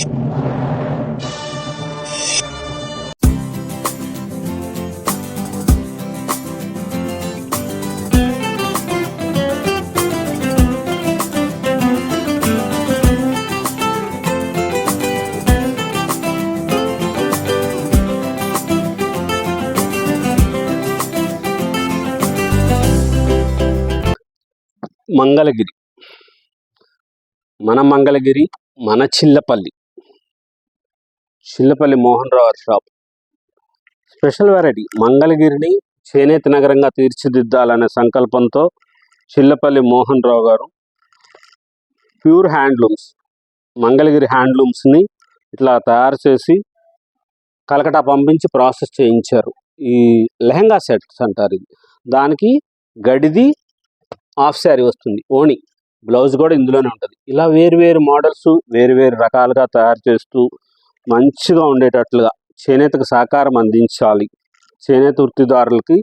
మంగళగిరి. మన మంగళగిరి మన చిల్లపల్లి. చిల్లపల్లి మోహన్ రావు గారి షాప్. స్పెషల్ వెరైటీ మంగళగిరిని చేనేత నగరంగా తీర్చిదిద్దాలనే సంకల్పంతో చిల్లపల్లి మోహన్ రావు గారు ప్యూర్ హ్యాండ్లూమ్స్ మంగళగిరి హ్యాండ్లూమ్స్ని ఇట్లా తయారు చేసి కలకటా పంపించి ప్రాసెస్ చేయించారు. ఈ లెహంగా సెట్స్ అంటారు ఇది. దానికి గడిది హాఫ్ శారీ వస్తుంది. ఓణి బ్లౌజ్ కూడా ఇందులోనే ఉంటుంది. ఇలా వేరు వేరు మోడల్స్ వేరు వేరు రకాలుగా తయారు చేస్తూ మంచిగా ఉండేటట్లుగా చేనేతకు సహకారం అందించాలి. చేనేత వృత్తిదారులకి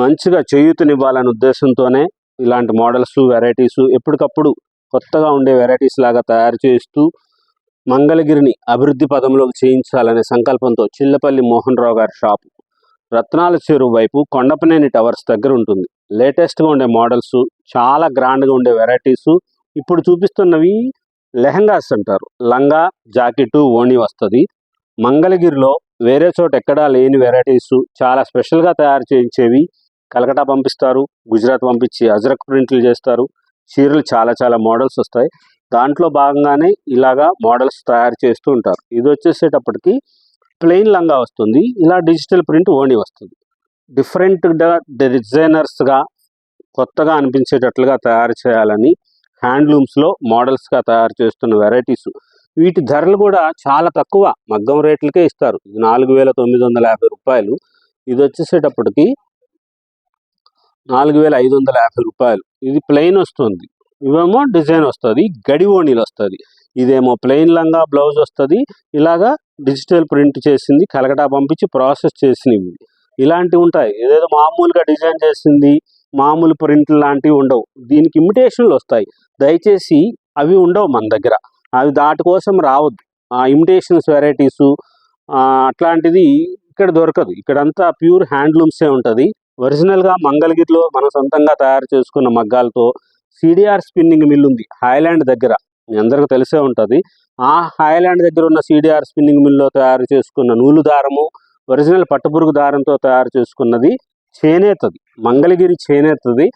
మంచిగా చేయూతనివ్వాలనే ఉద్దేశంతోనే ఇలాంటి మోడల్స్ వెరైటీస్ ఎప్పటికప్పుడు కొత్తగా ఉండే వెరైటీస్ లాగా తయారు చేస్తూ మంగళగిరిని అభివృద్ధి పదంలోకి చేయించాలనే సంకల్పంతో చిల్లపల్లి మోహన్ రావు గారి షాపు రత్నాల చెరువు వైపు కొండపనేని టవర్స్ దగ్గర ఉంటుంది. లేటెస్ట్గా ఉండే మోడల్స్ చాలా గ్రాండ్గా ఉండే వెరైటీస్ ఇప్పుడు చూపిస్తున్నవి లెహంగాస్ అంటారు. లంగా జాకెట్ ఓణి వస్తుంది. మంగళగిరిలో వేరే చోట ఎక్కడా లేని వెరైటీస్ చాలా స్పెషల్గా తయారు చేయించేవి కలకటా పంపిస్తారు గుజరాత్ పంపించి అజరక్ ప్రింట్లు చేస్తారు. చీరలు చాలా చాలా మోడల్స్ వస్తాయి. దాంట్లో భాగంగానే ఇలాగా మోడల్స్ తయారు చేస్తూ ఉంటారు. ఇది వచ్చేసేటప్పటికి ప్లెయిన్ లంగా వస్తుంది ఇలా డిజిటల్ ప్రింట్ ఓణి వస్తుంది. డిఫరెంట్గా డిజైనర్స్గా కొత్తగా అనిపించేటట్లుగా తయారు చేయాలని హ్యాండ్లూమ్స్లో మోడల్స్గా తయారు చేస్తున్న వెరైటీస్. వీటి ధరలు కూడా చాలా తక్కువ. మగ్గం రేట్లకే ఇస్తారు. ఇది నాలుగు వేల తొమ్మిది వందల యాభై రూపాయలు. ఇది వచ్చేసేటప్పటికి నాలుగు వేల ఐదు వందల యాభై రూపాయలు. ఇది ప్లెయిన్ వస్తుంది. ఇవేమో డిజైన్ వస్తుంది. గడివోణిలు వస్తుంది. ఇదేమో ప్లెయిన్ లంగా బ్లౌజ్ వస్తుంది. ఇలాగా డిజిటల్ ప్రింట్ చేసింది కలకటా పంపించి ప్రాసెస్ చేసినవి. ఇలాంటివి ఉంటాయి. ఏదేదో మామూలుగా డిజైన్ చేసింది మామూలు ప్రింట్ లాంటివి ఉండవు. దీనికి ఇమిటేషన్లు వస్తాయి. దయచేసి అవి ఉండవు మన దగ్గర. అవి దాటి కోసం రావద్దు. ఆ ఇమిటేషన్స్ వెరైటీసు అట్లాంటిది ఇక్కడ దొరకదు. ఇక్కడంతా ప్యూర్ హ్యాండ్లూమ్సే ఉంటుంది. ఒరిజినల్గా మంగళగిరిలో మన సొంతంగా తయారు చేసుకున్న మగ్గాలతో సిడిఆర్ స్పిన్నింగ్ మిల్ ఉంది హైలాండ్ దగ్గర. మీ అందరికీ తెలిసే ఉంటుంది. ఆ హైలాండ్ దగ్గర ఉన్న సిడిఆర్ స్పిన్నింగ్ మిల్లో తయారు చేసుకున్న నూలు దారము ఒరిజినల్ పట్టుపురుగు దారంతో తయారు చేసుకున్నది చేనేతది. మంగళగిరి చేనేతది.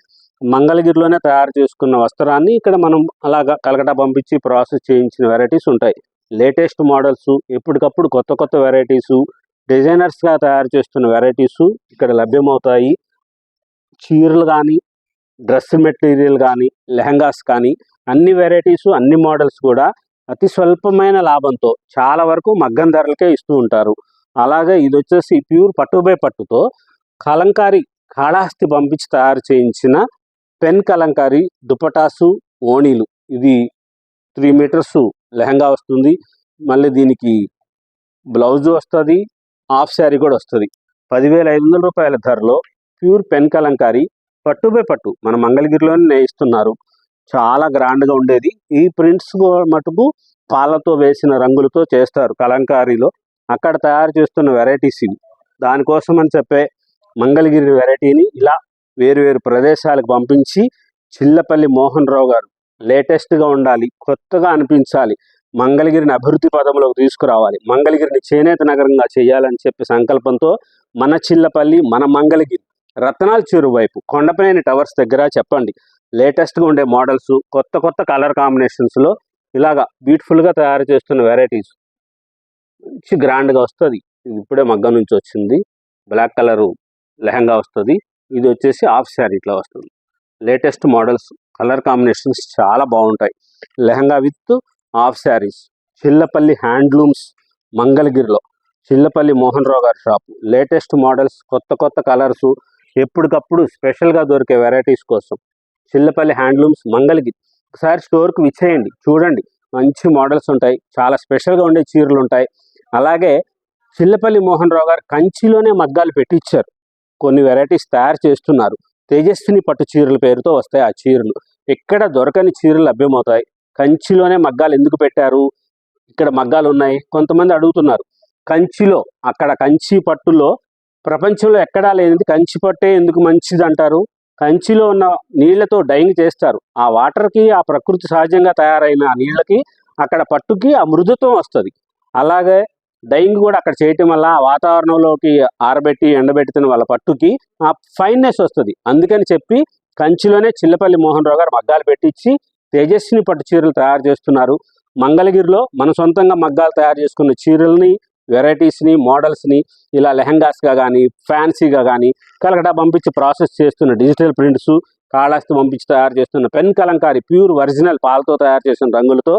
మంగళగిరిలోనే తయారు చేసుకున్న వస్త్రాన్ని ఇక్కడ మనం అలాగా కలకటా పంపించి ప్రాసెస్ చేయించిన వెరైటీస్ ఉంటాయి. లేటెస్ట్ మోడల్స్ ఎప్పటికప్పుడు కొత్త కొత్త వెరైటీసు డిజైనర్స్గా తయారు చేస్తున్న వెరైటీసు ఇక్కడ లభ్యమవుతాయి. చీరలు కానీ డ్రెస్ మెటీరియల్ కానీ లెహంగాస్ కానీ అన్ని వెరైటీసు అన్ని మోడల్స్ కూడా అతి స్వల్పమైన లాభంతో చాలా వరకు మగ్గం ధరలకే ఇస్తూ ఉంటారు. అలాగే ఇది వచ్చేసి ప్యూర్ పట్టుబై పట్టుతో కలంకారీ కాళహస్తి పంపించి తయారు చేయించిన పెన్ కలంకారీ దుపటాసు ఓణీలు. ఇది త్రీ మీటర్స్ లెహంగా వస్తుంది. మళ్ళీ దీనికి బ్లౌజ్ వస్తుంది. హాఫ్ శారీ కూడా వస్తుంది. పదివేల ఐదు వందల రూపాయల ధరలో ప్యూర్ పెన్ కలంకారీ పట్టు బై పట్టు మన మంగళగిరిలోనే నేయిస్తున్నారు. చాలా గ్రాండ్గా ఉండేది. ఈ ప్రింట్స్ మటుకు పాలతో వేసిన రంగులతో చేస్తారు కలంకారీలో. అక్కడ తయారు చేస్తున్న వెరైటీస్ ఇవి. దానికోసం అని చెప్పే మంగళగిరి వెరైటీని ఇలా వేరు వేరు ప్రదేశాలకు పంపించి చిల్లపల్లి మోహన్ రావు గారు లేటెస్ట్గా ఉండాలి కొత్తగా అనిపించాలి మంగళగిరిని అభివృద్ధి పదంలోకి తీసుకురావాలి మంగళగిరిని చేనేత నగరంగా చేయాలని చెప్పి సంకల్పంతో మన చిల్లపల్లి మన మంగళగిరి రత్నాల చెరు వైపు కొండపనేని టవర్స్ దగ్గర చెప్పండి. లేటెస్ట్గా ఉండే మోడల్స్ కొత్త కొత్త కలర్ కాంబినేషన్స్లో ఇలాగా బ్యూటిఫుల్గా తయారు చేస్తున్న వెరైటీస్ మంచి గ్రాండ్గా వస్తుంది. ఇది ఇప్పుడే మగ్గ నుంచి వచ్చింది. బ్లాక్ కలరు లెహంగా వస్తుంది. ఇది వచ్చేసి హాఫ్ శారీ ఇట్లా వస్తుంది. లేటెస్ట్ మోడల్స్ కలర్ కాంబినేషన్స్ చాలా బాగుంటాయి. Lehenga with half saris. Chillapalli handlooms మంగళగిరిలో. చిల్లపల్లి మోహన్ రావు గారి షాప్. లేటెస్ట్ మోడల్స్ కొత్త కొత్త కలర్స్ ఎప్పటికప్పుడు స్పెషల్గా దొరికే వెరైటీస్ కోసం. చిల్లపల్లి హ్యాండ్లూమ్స్ మంగళగిరి. ఒకసారి స్టోర్కి విచ్చేయండి చూడండి. మంచి మోడల్స్ ఉంటాయి. చాలా స్పెషల్గా ఉండే చీరలు ఉంటాయి. అలాగే చిల్లపల్లి మోహన్ రావు గారు కంచిలోనే మగ్గాలు పెట్టించారు కొన్ని వెరైటీస్ తయారు చేస్తున్నారు. తేజస్విని పట్టు చీరల పేరుతో వస్తాయి ఆ చీరలు. ఎక్కడ దొరకని చీరలు లభ్యమవుతాయి? కంచిలోనే మగ్గాలు ఎందుకు పెట్టారు? ఇక్కడ మగ్గాలు ఉన్నాయి? కొంతమంది అడుగుతున్నారు. కంచిలో అక్కడ కంచి పట్టులో ప్రపంచంలో ఎక్కడా లేనిది కంచి పట్టే ఎందుకు మంచిది అంటారు కంచిలో ఉన్న నీళ్ళతో డైయింగ్ చేస్తారు. ఆ వాటర్కి ఆ ప్రకృతి సహజంగా తయారైన ఆ నీళ్ళకి అక్కడ పట్టుకి ఆ మృదుత్వం వస్తుంది. అలాగే డైయింగ్ కూడా అక్కడ చేయటం వల్ల వాతావరణంలోకి ఆరబెట్టి ఎండబెట్టిన వాళ్ళ పట్టుకి ఆ ఫైన్నెస్ వస్తుంది. అందుకని చెప్పి కంచిలోనే చిల్లపల్లి మోహన్ రావు గారు మగ్గాలు పెట్టించి తేజస్విని పట్టు చీరలు తయారు చేస్తున్నారు. మంగళగిరిలో మన సొంతంగా మగ్గాలు తయారు చేసుకున్న చీరల్ని వెరైటీస్ని మోడల్స్ని ఇలా లెహంగాస్గా కానీ ఫ్యాన్సీగా కానీ కలకటా పంపించి ప్రాసెస్ చేస్తున్న డిజిటల్ ప్రింట్స్ కాళహస్తి పంపించి తయారు చేస్తున్న పెన్ కలంకారి ప్యూర్ ఒరిజినల్ పాలతో తయారు చేసిన రంగులతో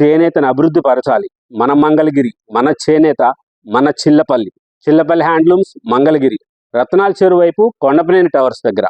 చేనేతను అభివృద్ధి పరచాలి. మన మంగళగిరి మన చేనేత మన చిల్లపల్లి. చిల్లపల్లి హ్యాండ్లూమ్స్ మంగళగిరి. రత్నాల చెరువు వైపు కొండపనేని టవర్స్ దగ్గర.